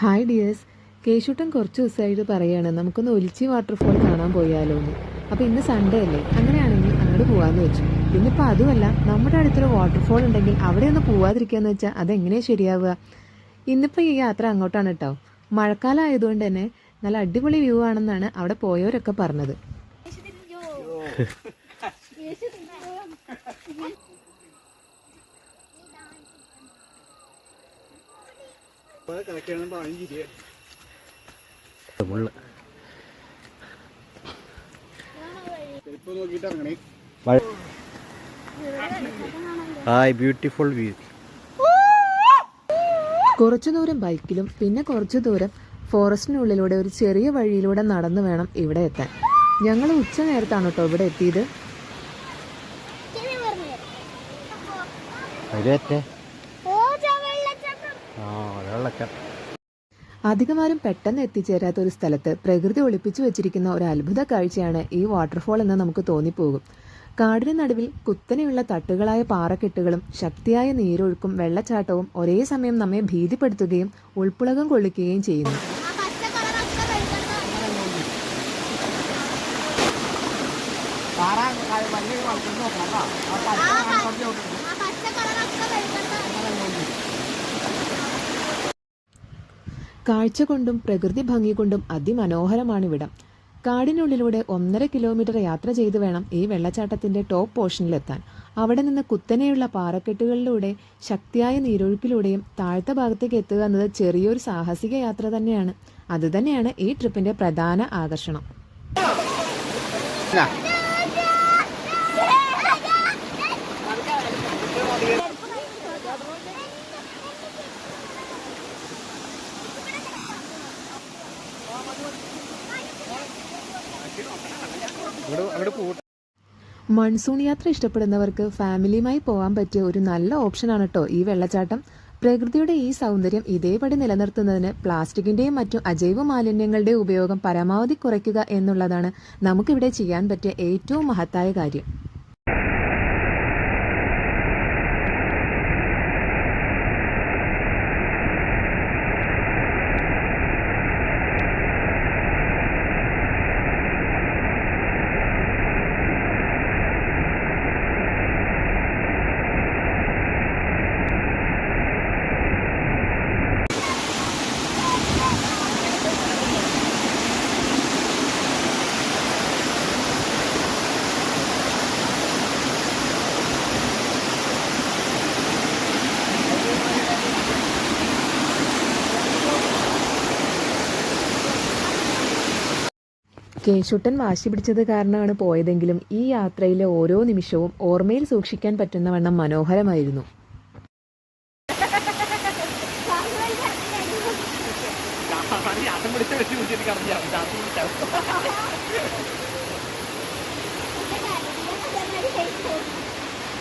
Hi dears കേശുട്ടൻ കുറച്ച് ദിവസമായിട്ട് പറയുകയാണ് നമുക്കൊന്ന് ഒലിച്ചി വാട്ടർഫോൾ കാണാൻ പോയാലോ എന്ന് അപ്പോൾ ഇന്ന് സൺഡേ അല്ലേ? അങ്ങനെയാണെങ്കിൽ അങ്ങോട്ട് പോകാമെന്ന് വെച്ചു. പിന്നിപ്പോൾ അതുമല്ല നമ്മുടെ അടുത്തൊരു വാട്ടർഫോൾ ഉണ്ടെങ്കിൽ അവിടെ ഒന്ന് പോവാതിരിക്കുകയെന്ന് വെച്ചാൽ അതെങ്ങനെയാണ് ശരിയാവുക? ഇന്നിപ്പോൾ ഈ യാത്ര അങ്ങോട്ടാണ് കേട്ടോ മഴക്കാലം ആയതുകൊണ്ട് തന്നെ നല്ല അടിപൊളി വ്യൂ ആണെന്നാണ് അവിടെ പോയവരൊക്കെ പറഞ്ഞത്. Hi beautiful view. കുറച്ചു ദൂരം ബൈക്കിലും പിന്നെ കുറച്ചു ദൂരം ഫോറസ്റ്റിനുള്ളിലൂടെ ഒരു ചെറിയ വഴിയിലൂടെ നടന്നു വേണം ഇവിടെ എത്താൻ. ഞങ്ങൾ ഉച്ച നേരത്താണ് കേട്ടോ ഇവിടെ എത്തിയത്. ആ വെള്ളച്ചാട്ടം അധികമാരും പെട്ടെന്ന് എത്തിച്ചേരാത്ത ഒരു സ്ഥലത്ത് പ്രകൃതി ഒളിപ്പിച്ചു വെച്ചിരിക്കുന്ന ഒരു അത്ഭുത കാഴ്ചയാണ് ഈ വാട്ടർഫോൾ എന്ന് നമുക്ക് തോന്നിപ്പോകും കാടിന് നടുവിൽ കുത്തനെയുള്ള തട്ടുകളായ പാറക്കെട്ടുകളും ശക്തിയായ നീരൊഴുക്കും വെള്ളച്ചാട്ടവും ഒരേ സമയം നമ്മെ ഭീതിപ്പെടുത്തുകയും ഉൾപ്പുളകം കൊള്ളിക്കുകയും ചെയ്യുന്നു കാഴ്ച കൊണ്ടും പ്രകൃതി ഭംഗി കൊണ്ടും അതിമനോഹരമാണ് ഇവിടം കാടിനുള്ളിലൂടെ ഒന്നര കിലോമീറ്റർ യാത്ര ചെയ്തു വേണം ഈ വെള്ളച്ചാട്ടത്തിന്റെ ടോപ്പ് പോർഷനിലെത്താൻ അവിടെ നിന്ന് കുത്തനെയുള്ള പാറക്കെട്ടുകളിലൂടെ ശക്തിയായ നീരൊഴുക്കിലൂടെയും താഴ്ത്ത ഭാഗത്തേക്ക് എത്തുക എന്നത് ചെറിയൊരു സാഹസിക യാത്ര തന്നെയാണ്. അതുതന്നെയാണ് ഈ ട്രിപ്പിന്റെ പ്രധാന ആകർഷണം. മൺസൂൺ യാത്ര ഇഷ്ടപ്പെടുന്നവർക്ക് ഫാമിലിയുമായി പോകാൻ പറ്റിയ ഒരു നല്ല ഓപ്ഷനാണ് കേട്ടോ ഈ വെള്ളച്ചാട്ടം. പ്രകൃതിയുടെ ഈ സൗന്ദര്യം ഇതേപടി നിലനിർത്തുന്നതിന് പ്ലാസ്റ്റിക്കിന്റെയും മറ്റു അജൈവ മാലിന്യങ്ങളുടെയും ഉപയോഗം പരമാവധി കുറയ്ക്കുക എന്നുള്ളതാണ് നമുക്കിവിടെ ചെയ്യാൻ പറ്റിയ ഏറ്റവും മഹത്തായ കാര്യം. കേശുട്ടൻ വാശി പിടിച്ചത് കാരണമാണ് പോയതെങ്കിലും ഈ യാത്രയിലെ ഓരോ നിമിഷവും ഓർമ്മയിൽ സൂക്ഷിക്കാൻ പറ്റുന്ന വണ്ണം മനോഹരമായിരുന്നു.